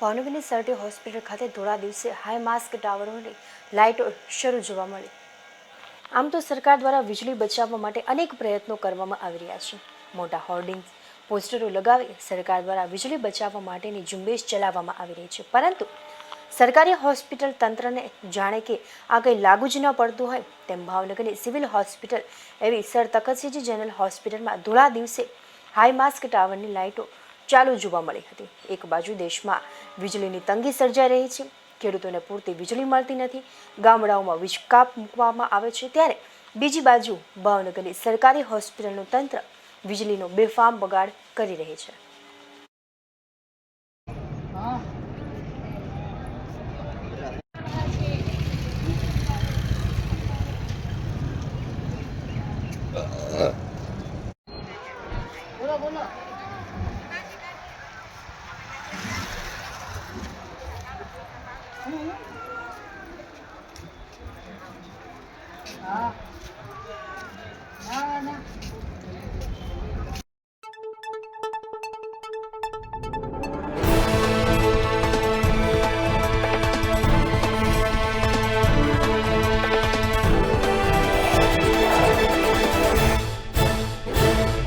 ભાવનગરની Sir T hospital ખાતે ધોળા દિવસે હાઈ માસ્ક ટાવરોની લાઇટો શરૂ જોવા મળી. આમ તો સરકાર દ્વારા વીજળી બચાવવા માટે અનેક પ્રયત્નો કરવામાં આવી રહ્યા છે. મોટા હોર્ડિંગ્સ પોસ્ટરો લગાવી સરકાર દ્વારા વીજળી બચાવવા માટેની ઝુંબેશ ચલાવવામાં આવી રહી છે. પરંતુ સરકારી હોસ્પિટલ તંત્રને જાણે કે આ કંઈ લાગુ જ ન પડતું હોય તેમ ભાવનગરની સિવિલ હોસ્પિટલ એવી સર તખતસિંહજી જનરલ હોસ્પિટલમાં ધોળા દિવસે હાઈ માસ્ક ટાવરની લાઇટો ચાલુ જોવા મળી હતી. એક બાજુ દેશમાં વીજળીની તંગી સર્જાઈ રહી છે. ખેડૂતોને પૂરતી વીજળી મળતી નથી. ગામડાઓમાં વીજ કાપ મૂકવામાં આવે છે. ત્યારે બીજી બાજુ ભાવનગરની સરકારી હોસ્પિટલનું તંત્ર વીજળીનો બેફામ બગાડ કરી રહી છે. બોલો ના ના